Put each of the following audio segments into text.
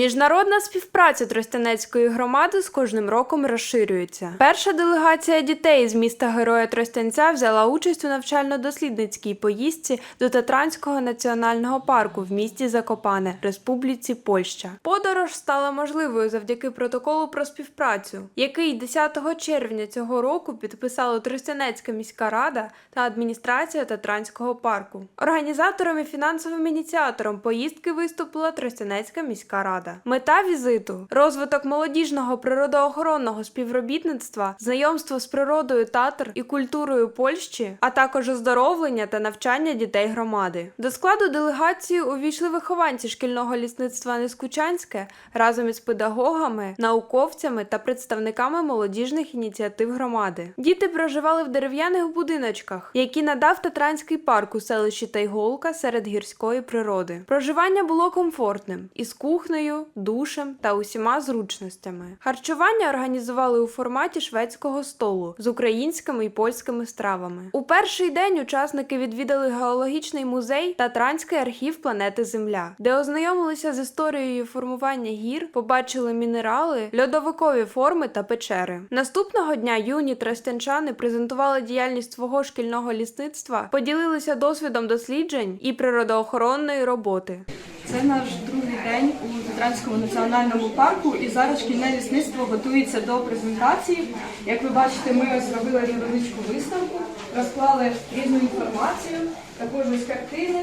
Міжнародна співпраця Тростянецької громади з кожним роком розширюється. Перша делегація дітей з міста Героя Тростянця взяла участь у навчально-дослідницькій поїздці до Татранського національного парку в місті Закопане, Республіці Польща. Подорож стала можливою завдяки протоколу про співпрацю, який 10 червня цього року підписала Тростянецька міська рада та адміністрація Татранського парку. Організатором і фінансовим ініціатором поїздки виступила Тростянецька міська рада. Мета візиту розвиток молодіжного природоохоронного співробітництва, знайомство з природою татар і культурою Польщі, а також оздоровлення та навчання дітей громади. До складу делегації увійшли вихованці шкільного лісництва Нескучанське разом із педагогами, науковцями та представниками молодіжних ініціатив громади. Діти проживали в дерев'яних будиночках, які надав Татранський парк у селищі Тайголка серед гірської природи. Проживання було комфортним із кухнею, душем та усіма зручностями. Харчування організували у форматі шведського столу з українськими і польськими стравами. У перший день учасники відвідали геологічний музей та Транський архів планети Земля, де ознайомилися з історією формування гір, побачили мінерали, льодовикові форми та печери. Наступного дня юні тростянчани презентували діяльність свого шкільного лісництва, поділилися досвідом досліджень і природоохоронної роботи. Це наш другий день у Татранському національному парку, і зараз шкільне лісництво готується до презентації. Як ви бачите, ми зробили невеличку виставку, розклали різну інформацію, також ось картини.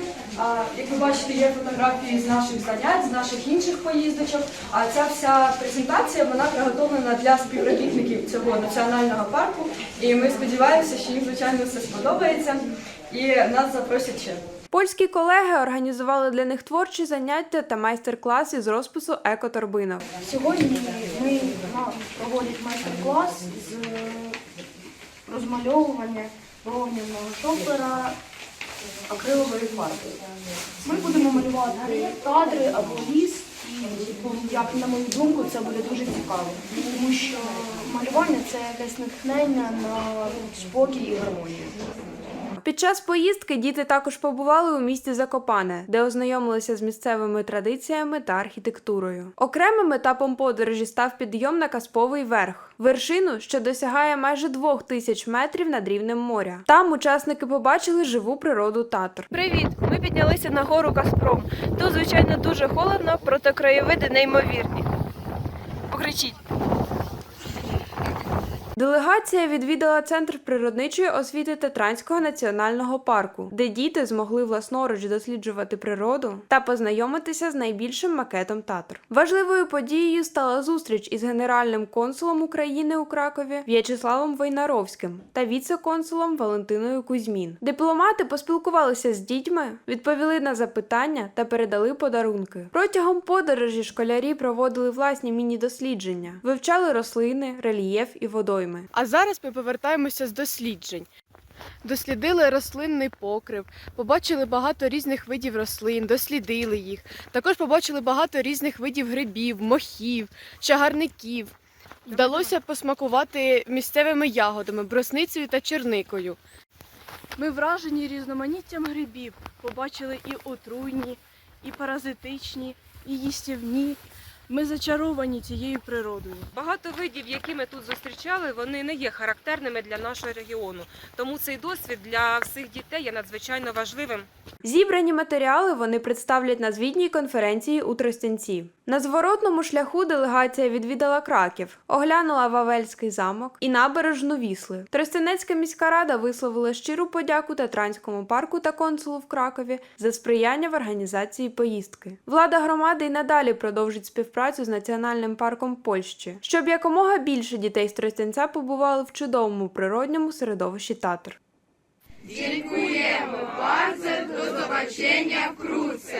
Як ви бачите, є фотографії з наших занять, з наших інших поїздочок. А ця вся презентація вона приготовлена для співробітників цього національного парку. І ми сподіваємося, що їм звичайно все сподобається і нас запросять ще. Польські колеги організували для них творчі заняття та майстер-класи з розпису екоторбинок. Сьогодні ми нам проводять майстер-клас з розмальовування вогняного шопера акрилової фарби. Ми будемо малювати кадри або ліс, і як на мою думку, це буде дуже цікаво, тому що малювання це якесь натхнення на спокій і гармонію. Під час поїздки діти також побували у місті Закопане, де ознайомилися з місцевими традиціями та архітектурою. Окремим етапом подорожі став підйом на Касповий верх, вершину, що досягає майже двох тисяч метрів над рівнем моря. Там учасники побачили живу природу татр. Привіт! Ми піднялися на гору Каспром. Тут, звичайно, дуже холодно, проте краєвиди неймовірні. Покричіть. Делегація відвідала центр природничої освіти Татранського національного парку, де діти змогли власноруч досліджувати природу та познайомитися з найбільшим макетом татр. Важливою подією стала зустріч із генеральним консулом України у Кракові В'ячеславом Войнаровським та віце-консулом Валентиною Кузьмін. Дипломати поспілкувалися з дітьми, відповіли на запитання та передали подарунки. Протягом подорожі школярі проводили власні міні-дослідження, вивчали рослини, рельєф і водойми. А зараз ми повертаємося з досліджень. Дослідили рослинний покрив, побачили багато різних видів рослин, дослідили їх. Також побачили багато різних видів грибів, мохів, чагарників. Вдалося посмакувати місцевими ягодами, бросницею та черникою. Ми вражені різноманіттям грибів. Побачили і отруйні, і паразитичні, і їстівні. Ми зачаровані цією природою. Багато видів, які ми тут зустрічали, вони не є характерними для нашого регіону. Тому цей досвід для всіх дітей є надзвичайно важливим. Зібрані матеріали вони представлять на звітній конференції у Тростянці. На зворотному шляху делегація відвідала Краків, оглянула Вавельський замок і набережну Вісли. Тростянецька міська рада висловила щиру подяку Татранському парку та консулу в Кракові за сприяння в організації поїздки. Влада громади й надалі продовжить співпрацю з національним парком Польщі, щоб якомога більше дітей з Тростянця побували в чудовому природньому середовищі Татр. Dziękujemy bardzo, do zobaczenia wkrótce.